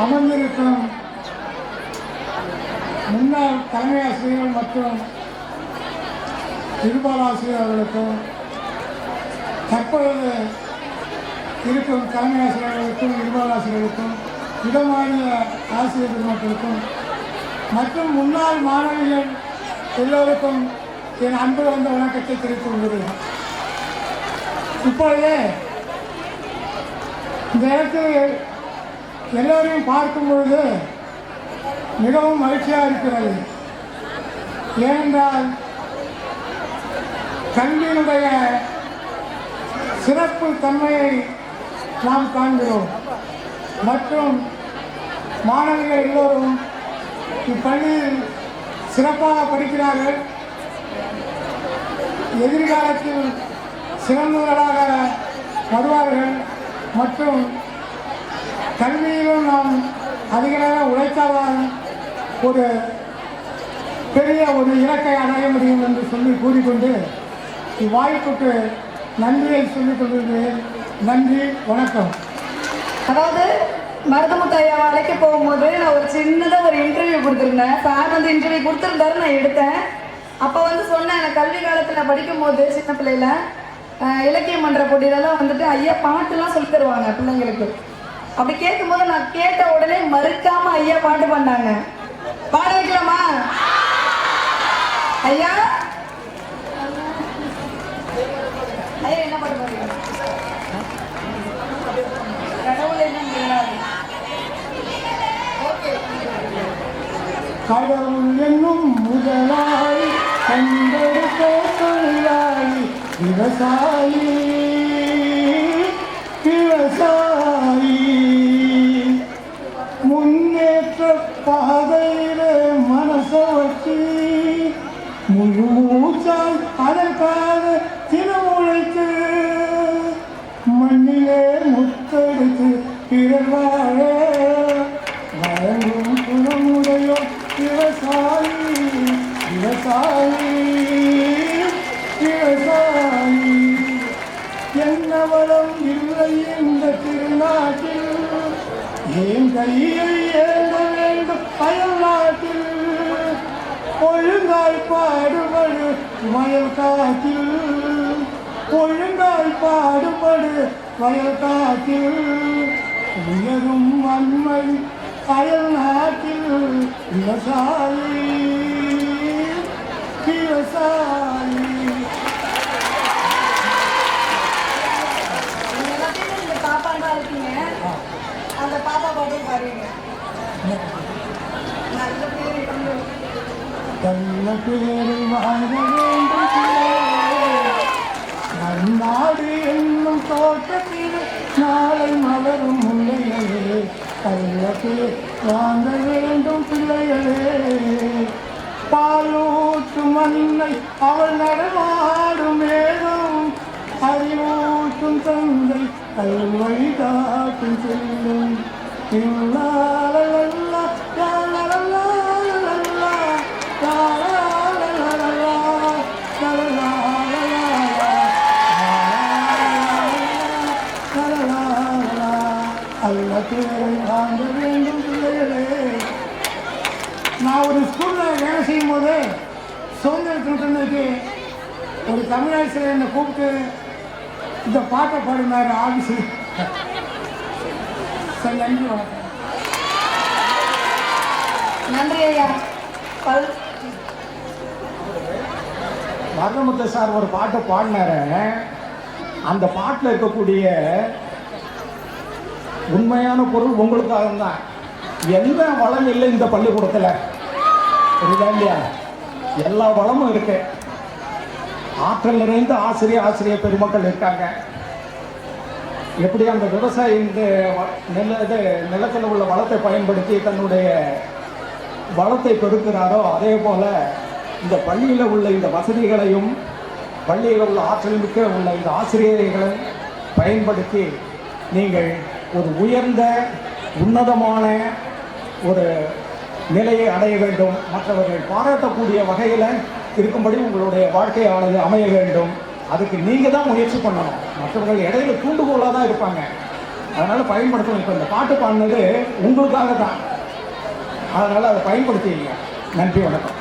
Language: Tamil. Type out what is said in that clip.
அமர்ந்திருக்கும் முன்னாள் தலைமை ஆசிரியர்கள் மற்றும் இருபாலாசிரியர் அவர்களுக்கும் தற்பொழுது இருக்கும் தலைமை ஆசிரியர்களுக்கும் இருபாலாசிரியர்களுக்கும் இடமாநில ஆசிரியர் பெருமக்களுக்கும் மற்றும் முன்னாள் மாணவிகள் எல்லோருக்கும் என் அன்பு வந்த வணக்கத்தை தெரிவித்துக் கொள்கிறேன். இப்பொழுது இந்த இடத்தில் எல்லோரையும் பார்க்கும் பொழுது மிகவும் மகிழ்ச்சியாக இருக்கிறது. ஏனென்றால் கல்வியினுடைய சிறப்பு தன்மையை நாம் காண்கிறோம். மற்றும் மாணவிகள் எல்லோரும் இப்பள்ளியில் சிறப்பாக படிக்கிறார்கள். எதிர்காலத்தில் சிறந்தவர்களாக வருவார்கள். மற்றும் கல்வியிலும் நாம் அதிக நேரம் உழைத்தால்தான் ஒரு பெரிய ஒரு இலக்கை அடைய முடியும் என்று சொல்லி கூறிக்கொண்டு இவ்வாய்ப்புக்கு நன்றியை சொல்லிக் கொள்கிறேன். நன்றி வணக்கம். அதாவது மருதமுத்தையா ஐயாவை அழைக்க போகும்போது நான் ஒரு சின்னதாக ஒரு இன்டர்வியூ கொடுத்துருந்தேன். சார் வந்து இன்டர்வியூ கொடுத்துருந்தாரு நான் எடுத்தேன். அப்போ வந்து சொன்னேன் எனக்கு கல்வி காலத்தில் நான் படிக்கும்போது சின்ன பிள்ளையில இலக்கியம் இலக்கிய மன்ற போட்டியிலலாம் வந்துட்டு ஐயா பாட்டுலாம் சொல்லி தருவாங்க பிள்ளைங்களுக்கு. அப்படி கேட்கும்போது நான் கேட்ட உடனே மறுக்காம ஐயா பாட்டு பண்ணாங்க பாட வைக்கலாமா? ஐயா? ஐயா என்ன பாட்டு பாடுறீங்க? கடவுள் என்ன கடவுள் என்னும் முதலாளி கண்டெடுத்த தொழிலாளி விவசாயி. விவசாயி. முழு மூச்சால் அதற்காக தினம் உழைத்து மண்ணிலே முத்தெடுத்து பிறர் வாழ வழங்கும் குணமுடைய விவசாயி விவசாயி விவசாயி. என்ன வளம் இல்லை இந்த திருநாட்டில். ஏன் கையை ஏந்த வேண்டும் அயல் நாட்டில்? ஒழுங்காய் பாடுபடு வயல் காட்டில். ஒழுங்காய் பாடுபடு வயல் காட்டில். உயரும் வன்மை அயல் நாட்டில். விவசாயி விவசாயி அந்த பாப்பா பாட்டும் பாருங்க நல்ல பேர். நல்ல பேரை வாழ வேண்டும் நாடு என்னும் தோட்டத்தில் நாளை மலரும் முல்லைகளே நல்ல பேர் வாங்க வேண்டும் பிள்ளைகளே பாலூற்று மண்ணை அவள் நடமாடும் வேகம் அறிவூட்டும் தந்தை கல்வழி காட்டும் செல்லும். நான் ஒரு ஸ்கூலில் வேலை செய்யும் போது சுதந்திர தினத்தன்னைக்கு ஒரு தமிழாசிரியர் என்னை கூப்பிட்டு இந்த பாட்டை பாடினார் ஆஃபீஸில் சரி நன்றி வணக்கம். நன்றி ஐயா. மரணமுத்த சார் ஒரு பாட்டை பாடினாரு. அந்த பாட்டில் இருக்கக்கூடிய உண்மையான பொருள் உங்களுக்காக தான் எந்த வளம் இல்லை இந்த பள்ளிக்கூடத்தில். புரியுதா இல்லையா எல்லா வளமும் இருக்கு. ஆற்றல் நிறைந்த ஆசிரியர் ஆசிரியர் பெருமக்கள் இருக்காங்க. எப்படி அந்த விவசாயி இந்த வ- இது நிலத்தில் உள்ள வளத்தை பயன்படுத்தி தன்னுடைய வளத்தை பெருக்கிறாரோ அதே போல் இந்த பள்ளியில் உள்ள இந்த வசதிகளையும் பள்ளியில் உள்ள ஆற்றல் மிக்க உள்ள இந்த ஆசிரியர்களை பயன்படுத்தி நீங்கள் ஒரு உயர்ந்த உன்னதமான ஒரு நிலையை அடைய வேண்டும். மற்றவர்கள் பாராட்டக்கூடிய வகையில் இருக்கும்படி உங்களுடைய வாழ்க்கையானது அமைய வேண்டும். அதுக்கு நீங்கள் தான் முயற்சி பண்ணணும். மற்றவர்கள் இடையில தூண்டுகோலாக தான் இருப்பாங்க. அதனால் பயன்படுத்தணும். இப்போ இந்த பாட்டு பாடினது உங்களுக்காக தான் அதனால் அதை பயன்படுத்திங்க நன்றி வணக்கம்.